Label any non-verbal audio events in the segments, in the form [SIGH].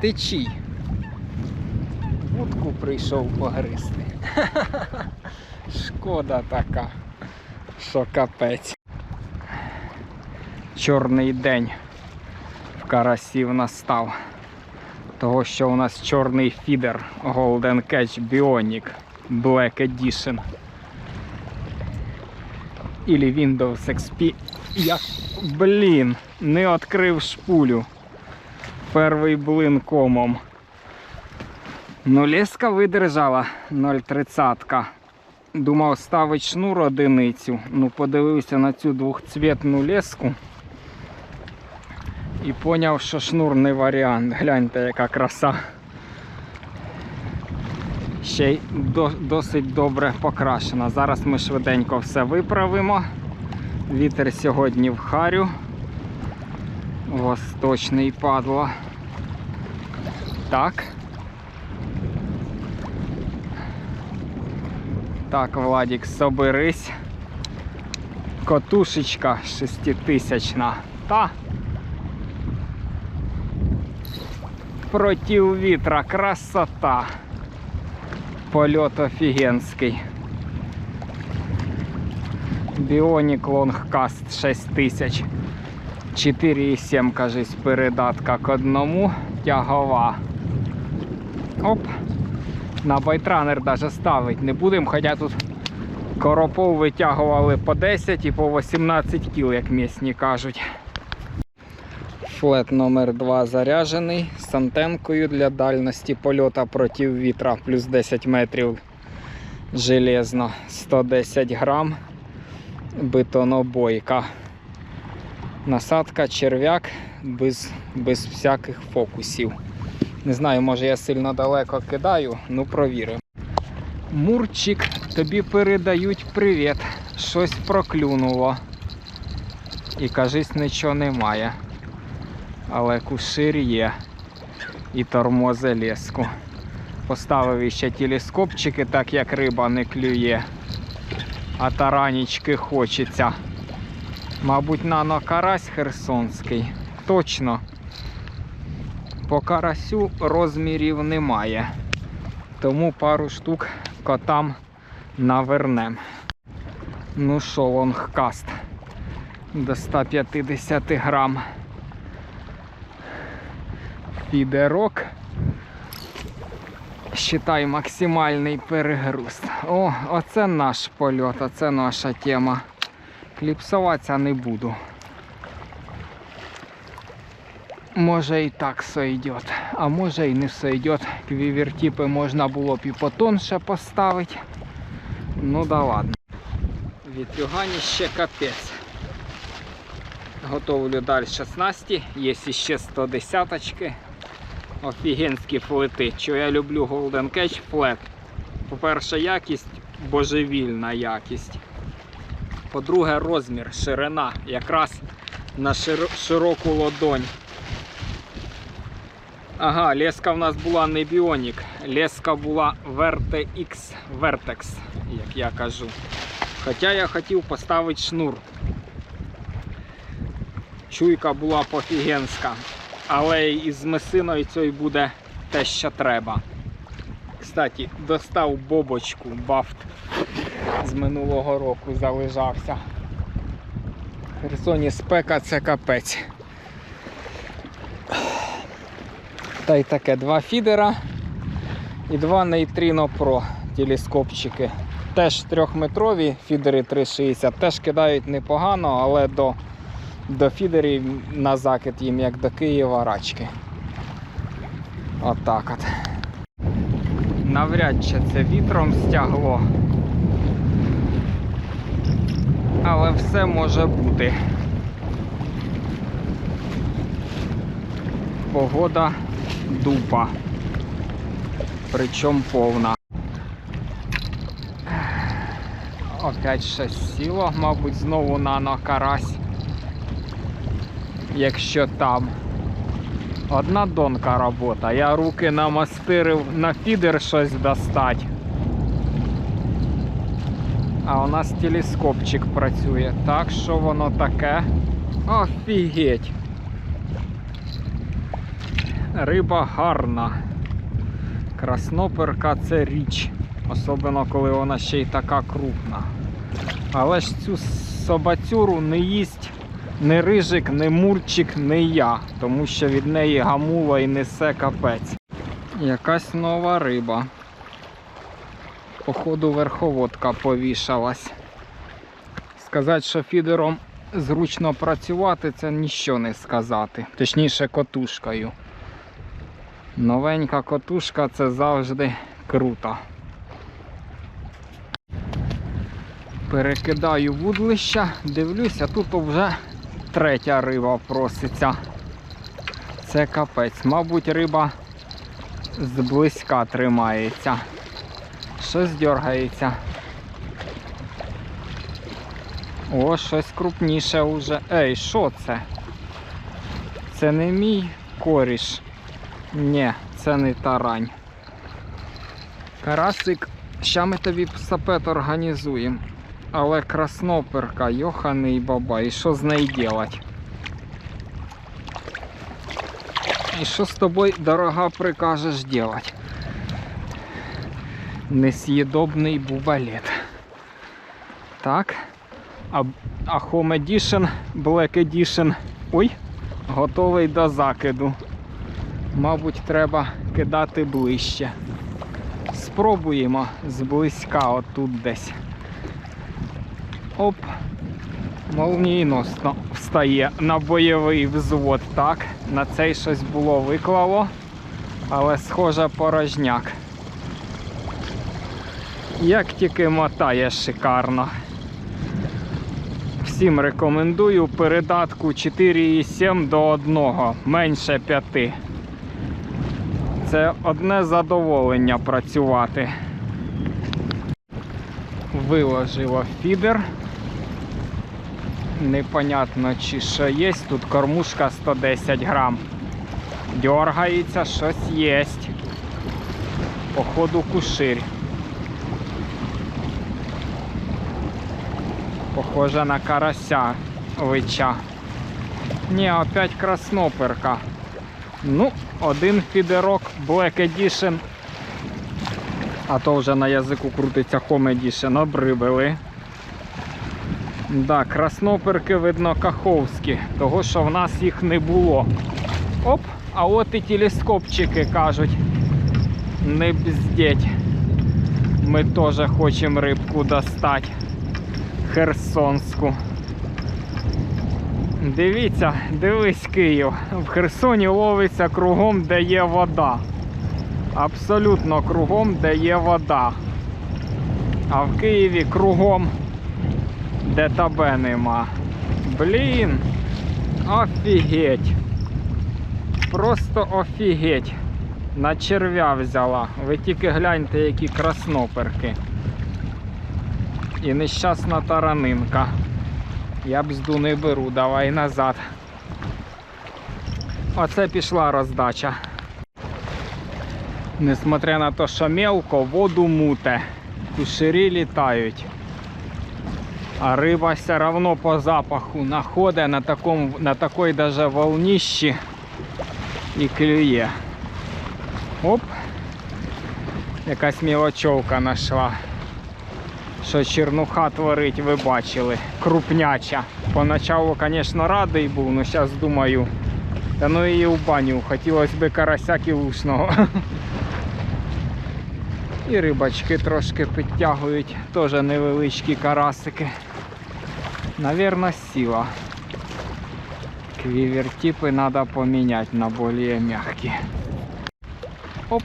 Ти чий? Вудку прийшов погризти. [LAUGHS] Шкода така, що капець. Чорний день в карасів настав. Того, що у нас чорний фідер Golden Catch Bionic Black Edition. Ілі Windows XP. Як, блін, не відкрив шпулю. Перший блин комом. Ну, леска видержала 0,30. Думав ставить шнур одиницю. Ну, подивився на цю двохцвітну леску. І поняв, що шнур не варіант. Гляньте, яка краса. Ще й до- досить добре покрашена. Зараз ми швиденько все виправимо. Вітер сьогодні в харю. Восточний падло. Так. Так, Владик, соберись. Котушечка шеститисячна. Та. Против вітра, красота. Польот офігенський. Біонік Лонгкаст 6000. 4,7, кажись, передатка к одному. Тягова. Оп. На байтранер даже ставить не будемо, хоча тут коропов витягували по 10 і по 18 кіл, як місні кажуть. Флет номер 2 заряджений з антенкою для дальності польоту проти вітра плюс 10 метрів железно 110 грам бетонобойка. Насадка черв'як без, без всяких фокусів. Не знаю, може я сильно далеко кидаю, ну провіримо. Мурчик, тобі передають привіт. Щось проклюнуло. І кажись, нічого немає. Але кушир є. І тормози леску. Поставив іще телескопчики, так як риба не клює. А таранічки хочеться. Мабуть, нано карась херсонський. Точно. По карасю розмірів немає. Тому пару штук котам навернем. Ну що, лонгкаст до 150 грам. Фідерок. Считай максимальний перегруз. О, оце наш польот, оце наша тема. Кліпсуватися не буду. Може і так сойдет, а може і не сойдет. Квівертіпи можна було б і потонше поставити. Ну да ладно. Вітрюганіще капець. Готовлю далі 16, є ще 110 -очки. Офігенські флети. Що я люблю Golden Catch флет. По-перше, якість, божевільна якість. По-друге, розмір, ширина. Якраз на широку ладонь. Ага, леска в нас була не Bionic, леска була VerteX, Vertex, як я кажу. Хоча я хотів поставити шнур. Чуйка була пофігенська, але із месиною цією буде те, що треба. Кстати, достав бобочку, бафт з минулого року залежався. В Херсоні спека це капець. Та й таке два фідера і два Neutrino Pro телескопчики. Теж трьохметрові фідери 360, теж кидають непогано, але до, до фідерів на закид їм як до Києва рачки. Отак от. Навряд чи це вітром стягло. Але все може бути. Погода дупа. Причому повна. Опять щось сіло, мабуть, знову нано карась. Якщо там. Одна донка робота. Я руки намастирив на фідер щось достать. А у нас телескопчик працює. Так що воно таке? Офігеть. риба гарна. Красноперка це річ, особливо коли вона ще й така крупна. Але ж цю собацюру не їсть ні рижик, ні мурчик, ні я, тому що від неї гамула і несе капець. Якась нова риба. Походу верховодка повішалась. Сказати, що фідером зручно працювати, це ніщо не сказати. Точніше, котушкою. Новенька котушка це завжди круто. Перекидаю вудлища, дивлюся, тут вже третя риба проситься. Це капець. Мабуть, риба зблизька тримається. Щось дергається. О, щось крупніше вже. Ей, що це? Це не мій коріш. Ні, це не тарань. Карасик, ща ми тобі сапет організуємо. Але красноперка, йоханий баба, і що з нею делать? І що з тобою, дорога, прикажеш делать? Несъєдобний бубалет. Так. А, а Home Edition, Black Edition. Ой, готовий до закиду. Мабуть, треба кидати ближче. Спробуємо зблизька отут десь. Оп. Молнієносно встає на бойовий взвод. Так, на цей щось було виклало, але схоже порожняк. Як тільки мотає шикарно. Всім рекомендую передатку 4,7 до 1, менше 5. Це одне задоволення працювати. Виложила фідер. Непонятно чи що є. Тут кормушка 110 грам. Дергається, щось є. Походу куширь. Похоже на карася лича. Ні, опять красноперка. Ну, один фідерок Black Edition. А то вже на язику крутиться Home Edition, обрибили. Да, красноперки, видно, каховські, того що в нас їх не було. Оп, а от і телескопчики кажуть. Не бздеть. Ми теж хочемо рибку достати. Херсонську. Дивіться, дивись Київ. В Херсоні ловиться кругом, де є вода. Абсолютно кругом, де є вода. А в Києві кругом, де тебе нема. Блін. Офігеть. Просто офігеть. На черв'я взяла. Ви тільки гляньте, які красноперки. І нещасна таранинка. Я бзду не беру, давай назад. Оце пішла роздача. Несмотря на те, що мелко, воду муте. Куширі літають. А риба все одно по запаху находить на, такому, на такій даже волнищі і клює. Оп! Якась мілочовка знайшла. Що чернуха творить, ви бачили. Крупняча. Поначалу, звісно, радий був, але зараз думаю, та ну її в баню, хотілося б карася кілушного. І рибачки трошки підтягують, теж невеличкі карасики. Навірно, сіла. Квівертипи треба поміняти на більш м'які. Оп.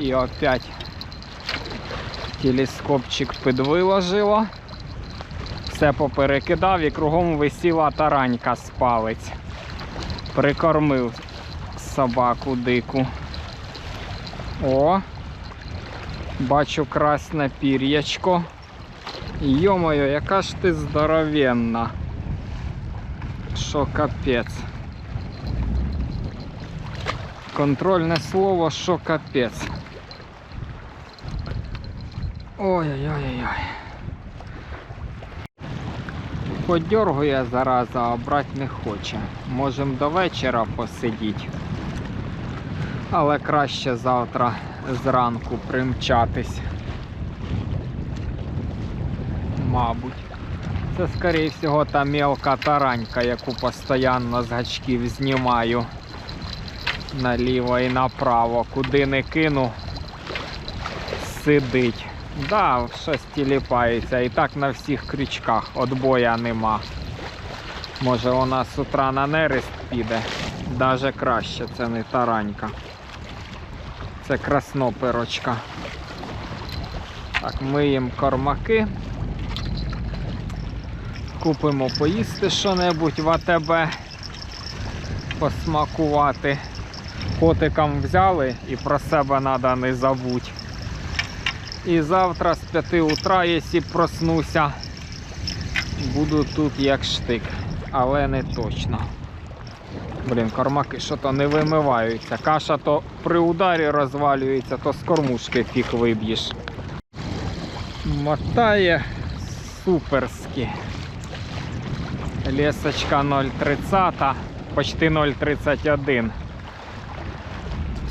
І опять телескопчик підвиложила. Все поперекидав і кругом висіла таранька з палець. Прикормив собаку дику. О! Бачу красне пір'ячко. Йомою, яка ж ти здоровенна. Що капець. Контрольне слово, що капець. Ой-ой-ой-ой. Подергує зараза, а брати не хоче. Можемо до вечора посидіти. Але краще завтра зранку примчатись. Мабуть. Це, скоріше всього, та мелка таранька, яку постійно з гачків знімаю наліво і направо. Куди не кину, сидить. Да, щось тіліпається. І так на всіх крючках. Отбоя нема. Може вона з утра на нерест піде. Даже краще, це не таранька. Це красноперочка. Так, миємо кормаки. Купимо поїсти що-небудь в АТБ. Посмакувати. Котикам взяли і про себе треба не забудь. І завтра з 5 утра, якщо проснуся, буду тут як штик, але не точно. Блін, кормаки що то не вимиваються. Каша то при ударі розвалюється, то з кормушки фіг виб'єш. Мотає суперськи. Лесочка 0,30, почти 0,31.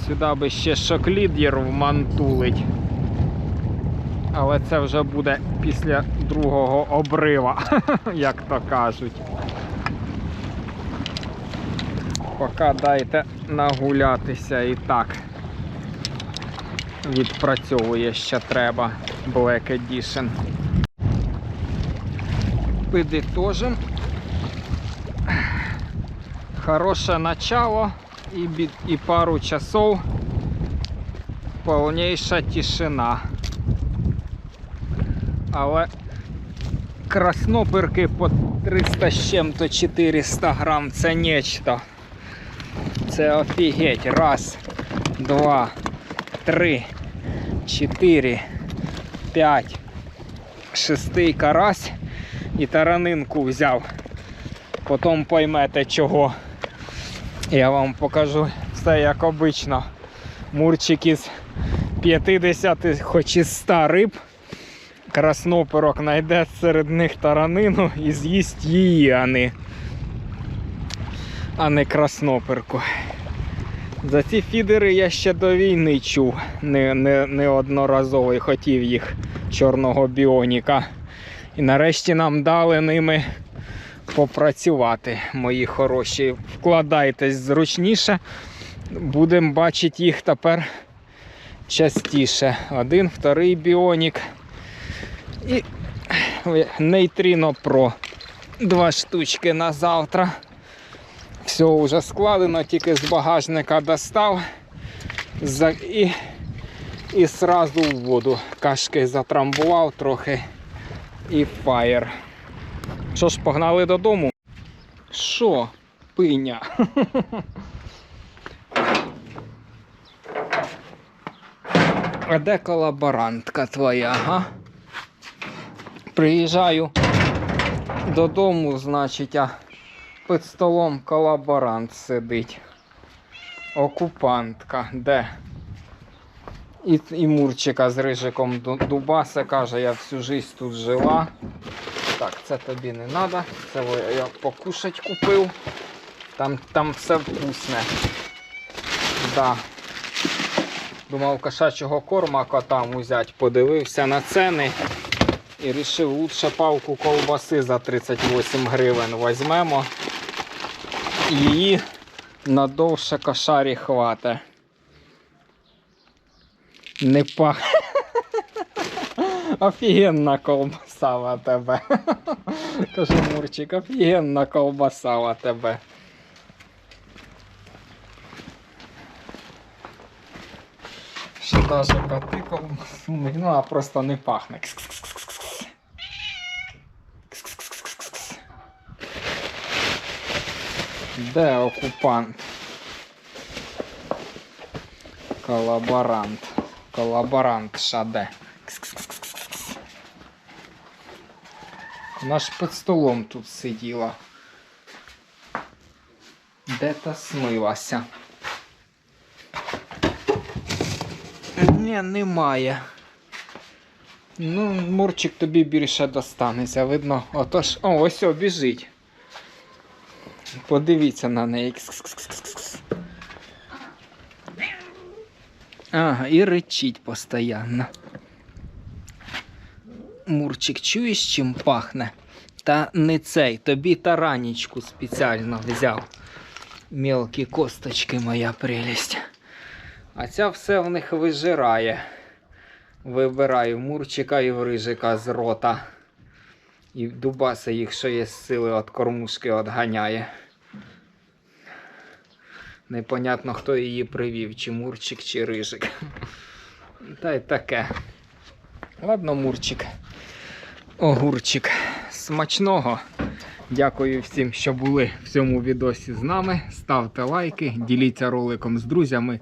Сюди би ще шоклід'єр вмантулить. Але це вже буде після другого обрива, [LAUGHS] як то кажуть. Поки дайте нагулятися і так. Відпрацьовує ще треба Black Edition. Підітожим. Хороше начало і, і пару часов повніша тишина. Але краснопирки по 300 з чим-то 400 грам це нечто. Це офігеть. Раз, два, три, чотири, п'ять, шестий карась і таранинку взяв. Потім поймете чого. Я вам покажу все як обично. Мурчик із 50, хоч і 100 риб. Краснопирок знайде серед них таранину і з'їсть її, а не, а не краснопирку. За ці фідери я ще до війни чув не, не, неодноразово і хотів їх чорного біоніка. І нарешті нам дали ними попрацювати, мої хороші. Вкладайтесь зручніше. Будемо бачити їх тепер частіше. Один, вторий біонік. І Нейтріно Pro. Два штучки на завтра. Все вже складено, тільки з багажника достав і, і сразу в воду. Кашки затрамбував трохи і фаєр. Що ж, погнали додому? Що, пиня? [LAUGHS] А де колаборантка твоя, га? Приїжджаю додому, значить, а під столом колаборант сидить. Окупантка, де? І, і Мурчика з рижиком ду- дубасе каже, я всю жизнь тут жила. Так, це тобі не треба. Це я покушать купив. Там, там все вкусне. Да. Думав кошачого корма котам узяти, подивився на ціни і вирішив лучше палку ковбаси за 38 гривень візьмемо. Її надовше кошарі хвата. Не пах. [LAUGHS] Офігенна колбаса в тебе. [LAUGHS] Кажу, Мурчик, офігенна колбаса в тебе. Що даже коти колбасу, ну а просто не пахне. Кс-кс-кс-кс-кс. Де окупант? Колаборант. Колаборант шаде. Кс-кс-кс-кс-кс. Вона ж під столом тут сиділа. Де та смилася? Ні, немає. Ну, Мурчик тобі більше достанеться, видно. Отож. О, ось о, біжить. Подивіться на неї. Ага, і речить постійно. Мурчик, чуєш, чим пахне? Та не цей, тобі таранічку спеціально взяв. Мелкі косточки, моя прелість. А ця все в них вижирає. Вибираю мурчика і врижика з рота. І дубаса їх, що є сили від кормушки відганяє. Непонятно, хто її привів, чи мурчик, чи рижик. Та й таке. Ладно, мурчик. Огурчик. Смачного. Дякую всім, що були в цьому відосі з нами. Ставте лайки, діліться роликом з друзями.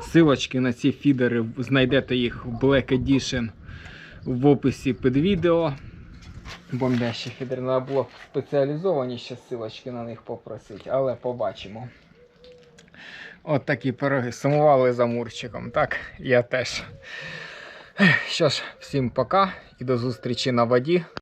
Силочки на ці фідери знайдете їх в Black Edition в описі під відео. Бомбящі фідери. Треба було спеціалізовані ще силочки на них попросити, але побачимо. От такі пироги. Сумували за Мурчиком, так? Я теж. Що ж, всім пока і до зустрічі на воді.